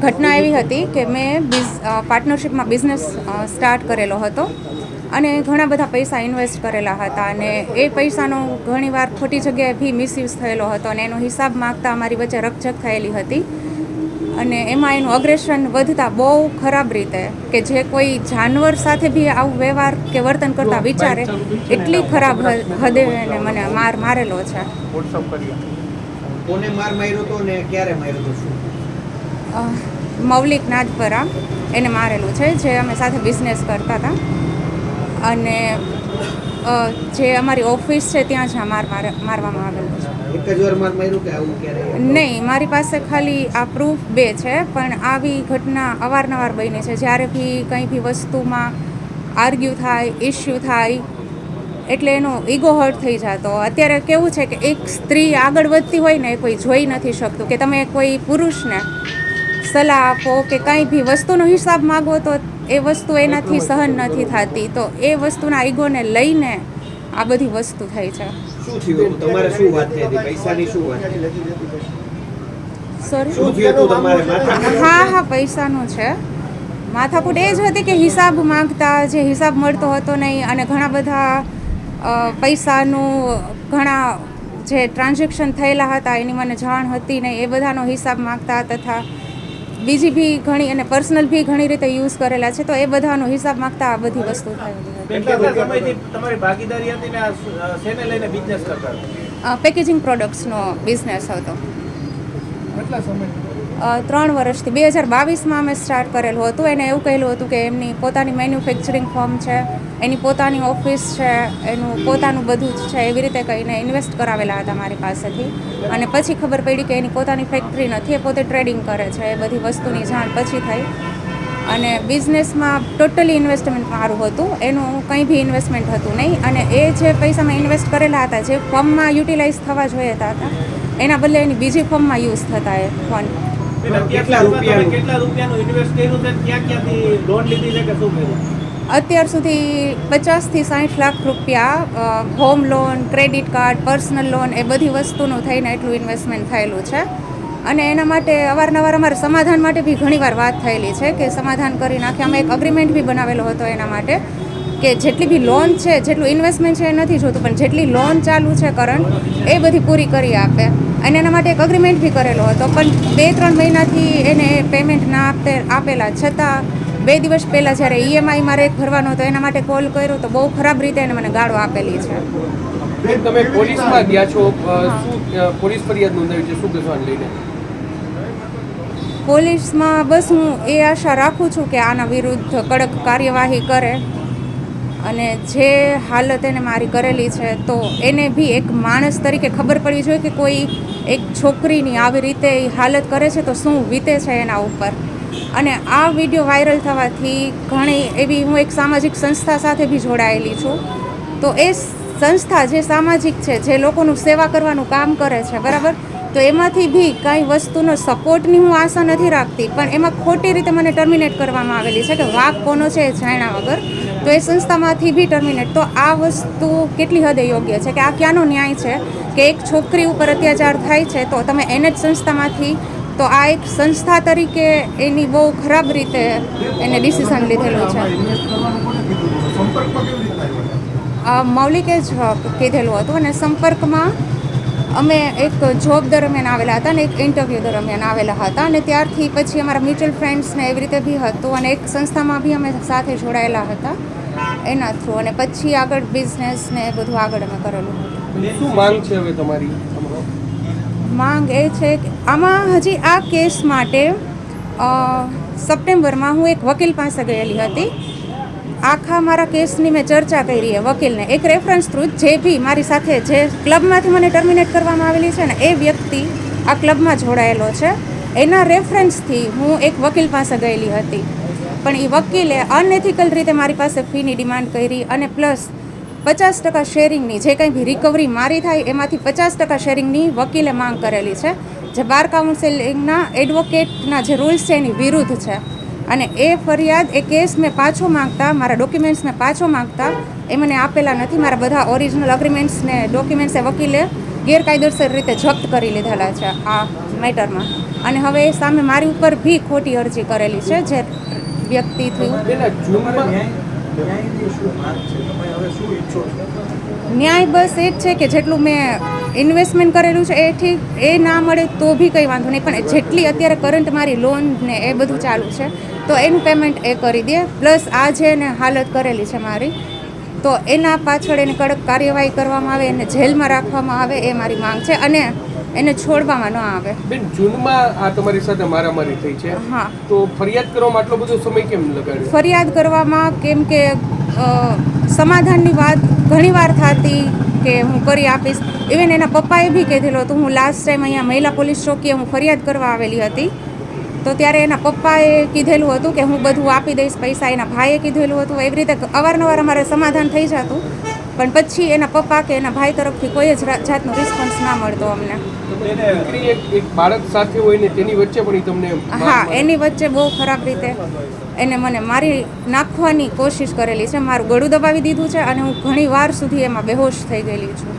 ઘટના એવી હતી કે મેં બિઝ પાર્ટનરશિપમાં બિઝનેસ સ્ટાર્ટ કરેલો હતો અને ઘણા બધા પૈસા ઇન્વેસ્ટ કરેલા હતા અને એ પૈસાનો ઘણીવાર ખોટી જગ્યાએ ભી મિસયુઝ થયેલો હતો અને એનો હિસાબ માગતા અમારી વચ્ચે રકઝક થયેલી હતી. અને એમાં એનું અગ્રેશન વધતા બહુ ખરાબ રીતે કે જે કોઈ જાનવર સાથે બી આવું વ્યવહાર કે વર્તન કરતા વિચારે એટલી ખરાબ હદે એને મને માર મારેલો છે. કોને માર માર્યો તો ને ક્યારે માર્યો તો શું? અ, મૌલિક નાદપરા એને મારેલું છે જે અમે સાથે બિઝનેસ કરતા હતા. અને જે અમારી ઓફિસ છે ત્યાં જ આ માર મારે મારવામાં આવેલું છે. એક જ વાર માર માર્યું કે આવું ક્યારે? નહીં મારી પાસે ખાલી આ પ્રૂફ બે છે પણ આવી ઘટના અવારનવાર બની છે. જ્યારે બી કંઈ બી વસ્તુમાં આર્ગ્યુ થાય ઇશ્યુ થાય એટલે એનો ઈગો હર્ટ થઈ જતો. અત્યારે કેવું છે કે એક સ્ત્રી આગળ વધતી હોય ને એ કોઈ જોઈ નથી શકતું. કે તમે કોઈ પુરુષને સલાહ આપો કે કંઈ બી વસ્તુનો હિસાબ માગો તો એ વસ્તુ એનાથી સહન નથી થતી. તો એ વસ્તુના ઈગોને લઈને આ બધી વસ્તુ થાય છે? હા હા પૈસાનું છે. માથાકૂટ એ જ હતી કે હિસાબ માંગતા જે હિસાબ મળતો હતો નહીં અને ઘણા બધા પૈસાનું ઘણા જે ટ્રાન્ઝેક્શન થયેલા હતા એની મને જાણ હતી નહીં એ બધાનો હિસાબ માંગતા તથા બીજી બી ઘણી અને પર્સનલ બી ઘણી રીતે યુઝ કરેલા છે તો એ બધાનો હિસાબ માંગતા આ બધી વસ્તુ હતા? પેકેજિંગ પ્રોડક્ટ્સનો બિઝનેસ હતો? ત્રણ વર્ષથી. બે હજાર બાવીસમાં અમે સ્ટાર્ટ કરેલું હતું એને એવું કહેલું હતું કે એમની પોતાની મેન્યુફેક્ચરિંગ ફોર્મ છે એની પોતાની ઓફિસ છે, એનું પોતાનું બધું જ છે, એવી રીતે કહીને ઇન્વેસ્ટ કરાવેલા હતા મારી પાસેથી. અને પછી ખબર પડી કે એની પોતાની ફેક્ટરી નથી, એ પોતે ટ્રેડિંગ કરે છે, એ બધી વસ્તુની જાણ પછી થઈ. અને બિઝનેસમાં ટોટલી ઇન્વેસ્ટમેન્ટ મારું હતું, એનું કંઈ બી ઇન્વેસ્ટમેન્ટ હતું નહીં. અને એ જે પૈસા મેં ઇન્વેસ્ટ કરેલા હતા, જે ફોર્મમાં યુટિલાઇઝ થવા જોઈએ હતા, એના બદલે એની બીજી ફોર્મમાં યુઝ થતા એ રૂપિયાનું? કેટલા રૂપિયાનું ઇન્વેસ્ટ કર્યું છે? ક્યાં ક્યાંથી લોન લીધી છે કે શું કર્યું? અત્યાર સુધી પચાસથી સાઠ લાખ રૂપિયા home loan credit card personal loan એ બધી વસ્તુનું થઈને એટલું ઇન્વેસ્ટમેન્ટ થયેલું છે. અને એના માટે અવારનવાર અમારે સમાધાન માટે બી ઘણીવાર વાત થયેલી છે કે સમાધાન કરી નાખે. અમે એક અગ્રીમેન્ટ બી બનાવેલો હતો એના માટે કે જેટલી બી લોન છે, જેટલું ઇન્વેસ્ટમેન્ટ છે એ નથી જોતું, પણ જેટલી લોન ચાલુ છે કરંટ એ બધી પૂરી કરી આપે. અને એના માટે એક અગ્રીમેન્ટ બી કરેલો હતો, પણ બે ત્રણ મહિનાથી એને પેમેન્ટ ના આપતે આપેલા છતાં બે દિવસ પહેલાં જ્યારે ઈએમઆઈ મારે એક ભરવાનો હતો એના માટે કોલ કર્યો તો બહુ ખરાબ રીતે એને મને ગાળો આપેલી છે. તમે પોલીસમાં ગયા છો શું પોલીસ ફરિયાદ નોંધાવી છે? શું કહેશો લઈને? પોલીસમાં બસ હું એ આશા રાખું છું કે આના વિરુદ્ધ કડક કાર્યવાહી કરે અને જે હાલત એને મારી કરેલી છે તો એને બી એક માણસ તરીકે ખબર પડવી જોઈએ કે કોઈ એક છોકરીની આવી રીતે હાલત કરે છે તો શું વીતે છે એના ઉપર? અને આ વીડિયો વાયરલ થવાથી ઘણી એવી હું એક સામાજિક સંસ્થા સાથે બી જોડાયેલી છું. તો એ સંસ્થા જે સામાજિક છે, જે લોકોનું સેવા કરવાનું કામ કરે છે, બરાબર? તો એમાંથી બી કાંઈ વસ્તુનો સપોર્ટની હું આશા નથી રાખતી, પણ એમાં ખોટી રીતે મને ટર્મિનેટ કરવામાં આવેલી છે કે વાક કોનો છે જાણ્યા વગર. તો એ સંસ્થામાંથી બી ટર્મિનેટ. તો આ વસ્તુ કેટલી હદે યોગ્ય છે કે આ ક્યાંનો ન્યાય છે કે એક છોકરી ઉપર અત્યાચાર થાય છે, તો તમે એને જ સંસ્થામાંથી તો આ એક સંસ્થા તરીકે એની બહુ ખરાબ રીતે એને ડિસિઝન લીધેલું છે. મૌલિકે જ કીધેલું હતું અને સંપર્કમાં અમે એક જોબ દરમિયાન આવેલા હતા અને એક ઇન્ટરવ્યૂ દરમિયાન આવેલા હતા અને ત્યારથી પછી અમારા મ્યુચ્યુઅલ ફ્રેન્ડ્સને એવી રીતે બી હતું અને એક સંસ્થામાં બી અમે સાથે જોડાયેલા હતા એના થ્રુ અને પછી આગળ બિઝનેસ ને બધું આગળ અમે કરેલું હતું. શું માંગ છે હવે તમારી? માંગ એ છે કે આમાં હજી આ કેસ માટે સપ્ટેમ્બરમાં હું એક વકીલ પાસે ગયેલી હતી. આખા મારા કેસની મેં ચર્ચા કરી એ વકીલને. એક રેફરન્સ થ્રુ જે બી મારી સાથે જે ક્લબમાંથી મને ટર્મિનેટ કરવામાં આવેલી છે ને, એ વ્યક્તિ આ ક્લબમાં જોડાયેલો છે. એના રેફરન્સથી હું એક વકીલ પાસે ગયેલી હતી. પણ એ વકીલે અનએથિકલ રીતે મારી પાસે ફીની ડિમાન્ડ કરી અને પ્લસ પચાસ ટકા શેરિંગની જે કંઈ બી રિકવરી મારી થાય, એમાંથી પચાસ ટકા શેરિંગની વકીલે માંગ કરેલી છે. જે બાર કાઉન્સેલિંગના એડવોકેટના જે રૂલ્સ છે, એની વિરુદ્ધ છે. અને એ ફરિયાદ, એ કેસ મેં પાછો માંગતા, મારા ડોક્યુમેન્ટ્સ મેં પાછો માંગતા, એ મને આપેલા નથી. મારા બધા ઓરિજિનલ અગ્રીમેન્ટ્સને ડોક્યુમેન્ટ્સે વકીલે ગેરકાયદેસર રીતે જપ્ત કરી લીધેલા છે આ મેટરમાં અને હવે સામે મારી ઉપર બી ખોટી અરજી કરેલી છે, જે વ્યક્તિ થયું. બેન આ જૂનમાં ન્યાય બસ એ જ છે કે જેટલું મેં ઇન્વેસ્ટમેન્ટ કરેલું છે એ ઠીક એ ના મળે તો બી કંઈ વાંધો નહીં. પણ જેટલી અત્યારે કરંટ મારી લોન ને એ બધું ચાલુ છે, તો એનું પેમેન્ટ એ કરી દે. પ્લસ આ જે એને હાલત કરેલી છે મારી, તો એના પાછળ એને કડક કાર્યવાહી કરવામાં આવે, એને જેલમાં રાખવામાં આવે, એ મારી માંગ છે. અને એને છોડવામાં ન આવે. બેન જૂનમાં આ તમારી સાથે મારામારી થઈ છે. હા. તો ફરિયાદ કરવામાં આટલો બધો સમય કેમ લગાડ્યો? ફરિયાદ કરવામાં કેમ કે સમાધાનની વાત ઘણીવાર થતી કે હું કરી આપીશ. ઇવન એના પપ્પાએ બી કીધેલું હતું હું લાસ્ટ ટાઈમ અહીંયા મહિલા પોલીસ ચોકીએ હું ફરિયાદ કરવા આવેલી હતી. તો ત્યારે એના પપ્પાએ કીધેલું હતું કે હું બધું આપી દઈશ પૈસા. એના ભાઈએ કીધેલું હતું એવી રીતે અવારનવાર અમારે સમાધાન થઈ જતું. પણ પછી એના પપ્પા કે એના ભાઈ તરફથી કોઈ જ જાતનો રિસ્પોન્સ ના મળતો અમને. દીકરી એક બાળક સાથે હોય ને તેની વચ્ચે પણ તમને હા એની વચ્ચે બહુ ખરાબ રીતે એને મને મારી નાખવાની કોશિશ કરેલી છે. મારું ગળું દબાવી દીધું છે અને હું ઘણી વાર સુધી એમાં બેહોશ થઈ ગયેલી છું.